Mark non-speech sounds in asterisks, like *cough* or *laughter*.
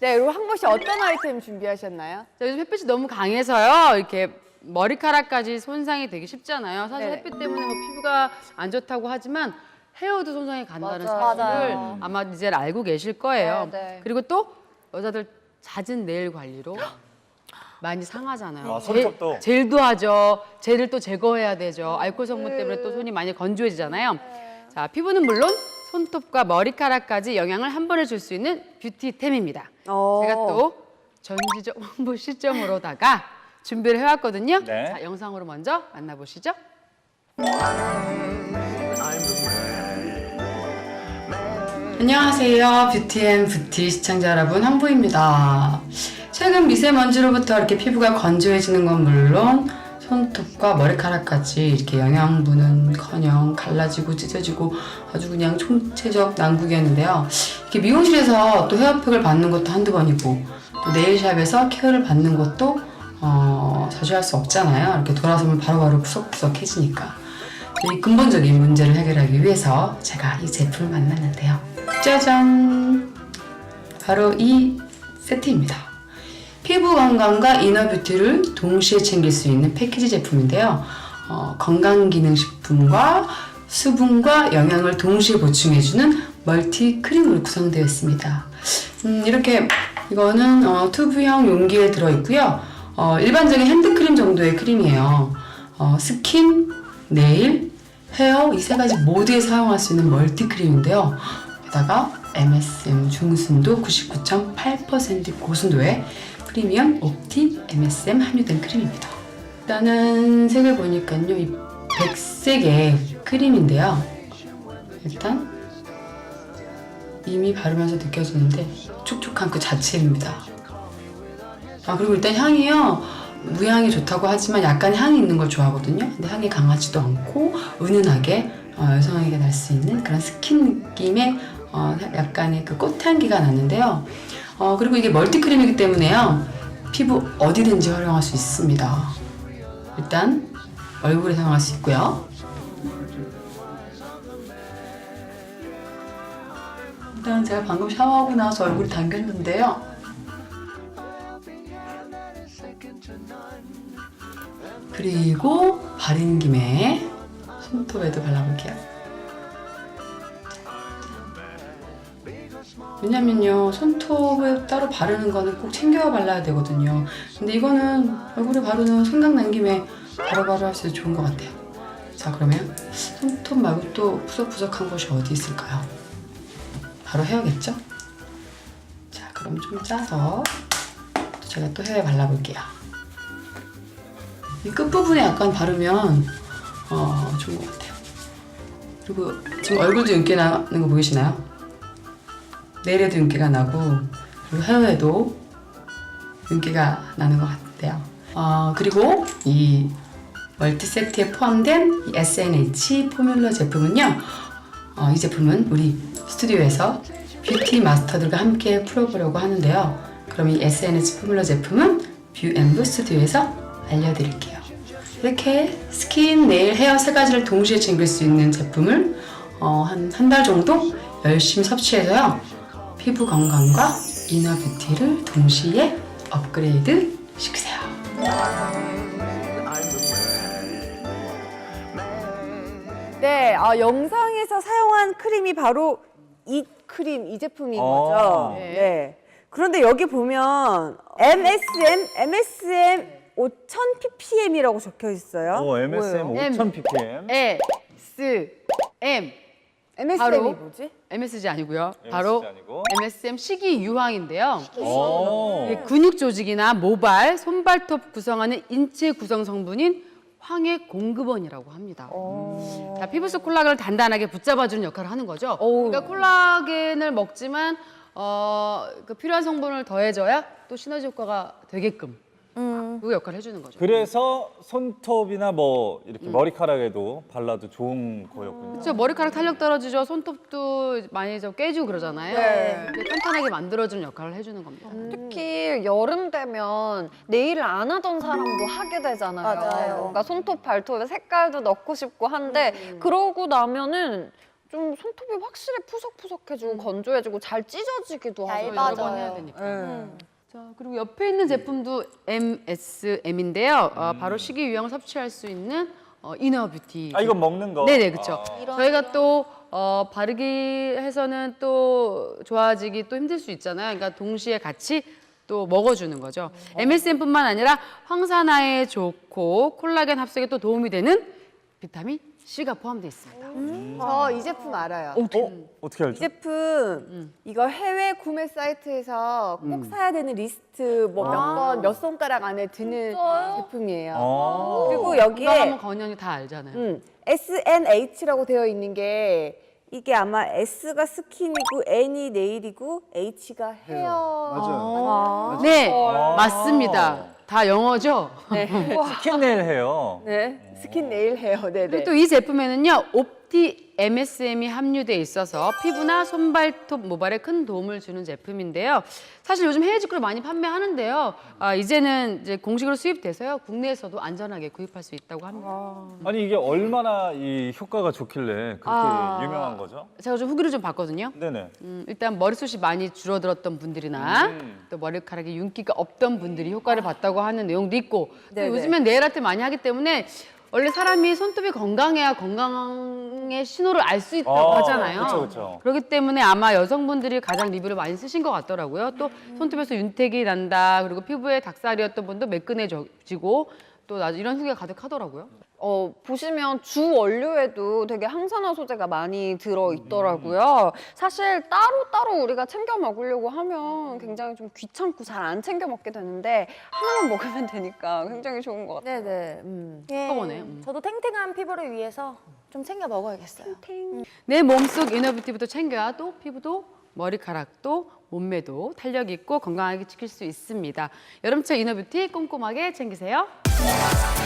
네, 그리고 황보 씨 어떤 아이템 준비하셨나요? 자, 요즘 햇빛이 너무 강해서요. 이렇게 머리카락까지 손상이 되기 쉽잖아요. 사실 네. 햇빛 때문에 뭐 피부가 안 좋다고 하지만 헤어도 손상이 간다는 맞아요. 사실을 맞아요. 아마 이제 알고 계실 거예요. 네, 네. 그리고 또 여자들 잦은 네일 관리로 많이 상하잖아요. 아, 손톱도? 제- 젤도 하죠. 젤을 또 제거해야 되죠. 알코올 성분 때문에 또 손이 많이 건조해지잖아요. 자, 피부는 물론 손톱과 머리카락까지 영향을 한 번에 줄 수 있는 뷰티템입니다. 어. 제가 또 전지적 *laughs* 홍보 시점으로다가 준비를 해왔거든요. 네. 자, 영상으로 먼저 만나보시죠. 안녕하세요. 뷰티앤 뷰티 시청자 여러분, 황보입니다. 최근 미세먼지로부터 이렇게 피부가 건조해지는 건 물론 손톱과 머리카락까지 이렇게 영양분은커녕 갈라지고 찢어지고 아주 그냥 총체적 난국이었는데요. 이렇게 미용실에서 또 헤어팩을 받는 것도 한두 번이고 또 네일샵에서 케어를 받는 것도 어, 자주 할 수 없잖아요. 이렇게 돌아서면 바로바로 푸석푸석해지니까. 이 근본적인 문제를 해결하기 위해서 제가 이 제품을 만났는데요. 짜잔! 바로 이 세트입니다. 피부 건강과 이너 뷰티를 동시에 챙길 수 있는 패키지 제품인데요. 어, 건강기능식품과 수분과 영양을 동시에 보충해주는 멀티 크림으로 구성되어 있습니다. 음, 이렇게 이거는 어, 튜브형 용기에 들어있고요. 어, 일반적인 핸드크림 정도의 크림이에요. 어, 스킨, 네일, 헤어 이 세 가지 모두에 사용할 수 있는 멀티 크림인데요. 게다가 MSM 중순도 99.8% 고순도의 프리미엄 옵티 MSM 함유된 크림입니다. 일단은 색을 보니까요. 이 백색의 크림인데요. 일단 이미 바르면서 느껴지는데 촉촉한 그 자체입니다. 아 그리고 일단 향이요 무향이 좋다고 하지만 약간 향이 있는 걸 좋아하거든요. 근데 향이 강하지도 않고 은은하게 어, 여성에게 날 수 있는 그런 스킨 느낌의 어, 약간의 그 꽃향기가 나는데요. 어, 그리고 이게 멀티크림이기 때문에요. 피부 어디든지 활용할 수 있습니다. 일단 얼굴에 사용할 수 있고요. 일단 제가 방금 샤워하고 나서 얼굴이 당겼는데요. 그리고 바른 김에 손톱에도 발라볼게요. 왜냐면요, 손톱에 따로 바르는 거는 꼭 챙겨 발라야 되거든요. 근데 이거는 얼굴에 바르는 생각 난 김에 바로바로 할 수 있어 좋은 것 같아요. 자, 그러면 손톱 말고 또 푸석푸석한 곳이 어디 있을까요? 바로 해야겠죠? 자, 그럼 좀 짜서 또 제가 또 헤어에 발라볼게요. 이 끝부분에 약간 바르면 어, 좋은 것 같아요. 그리고 지금 얼굴도 윤기 나는 거 보이시나요? 내일에도 윤기가 나고 그리고 헤어에도 윤기가 나는 것 같아요. 어, 그리고 이 멀티 세트에 포함된 이 SNH 포뮬러 제품은요. 어, 이 제품은 우리 스튜디오에서 뷰티 마스터들과 함께 풀어보려고 하는데요. 그럼 이 SNH 포뮬러 제품은 뷰앤부 스튜디오에서 알려드릴게요. 이렇게 스킨, 네일, 헤어 세 가지를 동시에 챙길 수 있는 제품을 어, 한한 달 정도 열심히 섭취해서요. 피부 건강과 이너 뷰티를 동시에 업그레이드 시키세요. 네, 아, 영상에서 사용한 크림이 바로 이 크림, 이 제품인 어. 거죠. 네. 네. 그런데 여기 보면 MSM, MSM 5000 ppm이라고 적혀 있어요. 어, MSM 뭐예요? 5000 ppm. S, M, MSM이 바로 뭐지? MSG 아니고요. 바로 아니고. MSM 식이 유황인데요. 오. 이게 근육 조직이나 모발, 손발톱 구성하는 인체 구성 성분인 황해 공급원이라고 합니다. 자, 피부 속 콜라겐을 단단하게 붙잡아주는 역할을 하는 거죠. 그러니까 콜라겐을 먹지만 어, 그 필요한 성분을 더해줘야 또 시너지 효과가 되게끔 그 역할을 해주는 거죠. 그래서 손톱이나 뭐 이렇게 머리카락에도 발라도 좋은 거였군요. 그렇죠. 머리카락 탄력 떨어지죠. 손톱도 많이 좀 깨지고 그러잖아요. 네. 그게 탄탄하게 만들어주는 역할을 해주는 겁니다. 특히 여름 되면 네일을 안 하던 사람도 하게 되잖아요. 맞아요. 그러니까 손톱, 발톱에 색깔도 넣고 싶고 한데 그러고 나면은 좀 손톱이 확실히 푸석푸석해지고 건조해지고 잘 찢어지기도 하고 여러 번. 해야 되니까. 네. 자, 그리고 옆에 있는 제품도 MSM인데요. 어, 바로 식이 유형을 섭취할 수 있는 어, 이너 뷰티. 아 이건 먹는 거. 네네, 그렇죠. 아. 저희가 또 어, 바르기 해서는 또 좋아지기 또 힘들 수 있잖아요. 그러니까 동시에 같이 또 먹어주는 거죠. MSM뿐만 아니라 황산화에 좋고 콜라겐 합성에 또 도움이 되는 비타민 C가 포함되어 있습니다. 저 이 제품 알아요. 어? 어떻게 이 알죠? 제품 이거 해외 구매 사이트에서 꼭 사야 되는 리스트 뭐몇번몇 손가락 안에 드는 제품이에요. 어. 그리고 건강하면 여기에 건연이 다 알잖아요. 음, SNH라고 되어 있는 게 이게 아마 S가 스킨이고 N이 네일이고 H가 헤어. 맞아요. 네, 아. 맞습니다. 다 영어죠? 스킨네일 해요. 네, 스킨 네일 헤어. 네, 네. 그리고 또 이 제품에는요, 옵티 MSM이 함유돼 있어서 피부나 손발톱 모발에 큰 도움을 주는 제품인데요. 사실 요즘 해외 직구로 많이 판매하는데요. 아, 이제는 이제 공식으로 수입돼서요, 국내에서도 안전하게 구입할 수 있다고 합니다. 아니 이게 얼마나 이 효과가 좋길래 그렇게 아. 유명한 거죠? 제가 좀 후기를 좀 봤거든요. 네네. 음, 일단 머리숱이 많이 줄어들었던 분들이나 음. 또 머리카락에 윤기가 없던 분들이 효과를 봤다고 하는 내용도 있고 또 네네. 요즘엔 네일 아트 많이 하기 때문에 원래 사람이 손톱이 건강해야 건강의 신호를 알 수 있다고 아, 하잖아요. 그쵸, 그쵸. 그렇기 때문에 아마 여성분들이 가장 리뷰를 많이 쓰신 것 같더라고요. 또 손톱에서 윤택이 난다. 그리고 피부에 닭살이었던 분도 매끈해지고 또 나중 이런 후기가 가득하더라고요. 어, 보시면 주 원료에도 되게 항산화 소재가 많이 들어 있더라고요. 사실 따로따로 우리가 챙겨 먹으려고 하면 굉장히 좀 귀찮고 잘 안 챙겨 먹게 되는데 하나만 *laughs* 먹으면 되니까 굉장히 좋은 것 같아요. 네, 네. 음. 예, 한꺼번에, 음. 저도 탱탱한 피부를 위해서 좀 챙겨 먹어야겠어요. 내 몸속 이너뷰티부터 챙겨야 또 피부도 머리카락도 몸매도 탄력 있고 건강하게 지킬 수 있습니다. 여름철 이너뷰티 꼼꼼하게 챙기세요. Bye.